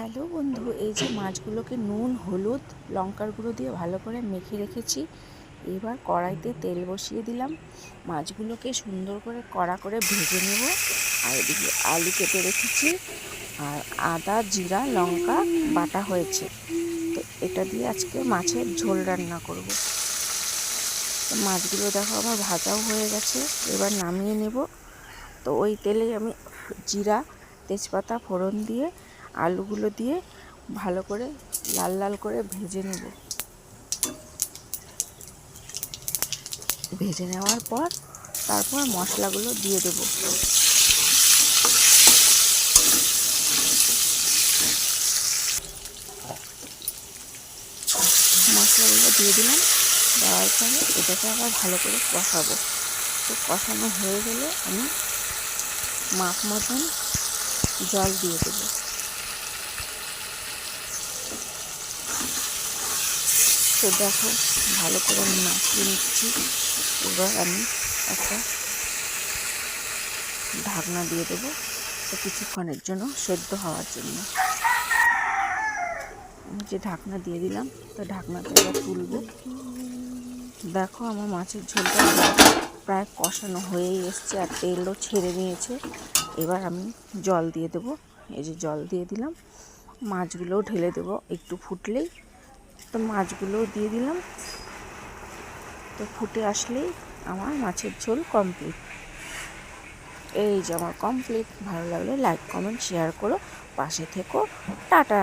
Hello বন্ধু, এই যে মাছগুলোকে নুন, হলুদ, লঙ্কার গুঁড়ো দিয়ে ভালো করে মেখে রেখেছি। এবার কড়াইতে তেল বসিয়ে দিলাম। মাছগুলোকে সুন্দর করে কড়া করে ভেজে নেব। আর এদিকে আলু কেটে রেখেছি। আর আদা, জিরা, লঙ্কা বাটা হয়েছে। তো এটা দিয়ে আজকে মাছের ঝোল রান্না করব। তো মাছগুলো দেখো আমার ভাজাও হয়ে গেছে। এবার নামিয়ে নেব। তো ওই তেলেই আমি জিরা, তেজপাতা, ফোড়ন দিয়ে আলুগুলো দিয়ে ভালো করে লাল লাল করে ভেজে নেব। ভেজে নেওয়ার পর তারপর মশলাগুলো দিয়ে দেব। মশলাগুলো দিয়ে দিলাম। দেওয়ার পরে এটাকে আবার ভালো করে কষাবো। তো কষানো হয়ে গেলে আমি মাপ মতন জল দিয়ে দেবো। তো দেখো, ভালো করে আমি মাখিয়ে নিচ্ছি। এবার আমি একটা ঢাকনা দিয়ে দেবো কিছুক্ষণের জন্য সেদ্ধ হওয়ার জন্য। যে ঢাকনা দিয়ে দিলাম, তো ঢাকনাটা এবার তুলবো। দেখো আমার মাছের ঝোলটা প্রায় কষানো হয়েই এসছে আর তেলও ছেড়ে নিয়েছে এবার আমি জল দিয়ে দেবো। এই যে জল দিয়ে দিলাম, মাছগুলোও ঢেলে দেবো। একটু ফুটলেই তো মাছগুলোও দিয়ে দিলাম। তো ফুটে আসলেই আমার মাছের ঝোল কমপ্লিট এই যে আমার কমপ্লিট ভালো লাগলে লাইক কমেন্ট শেয়ার করো। পাশে থেকো। টাটা!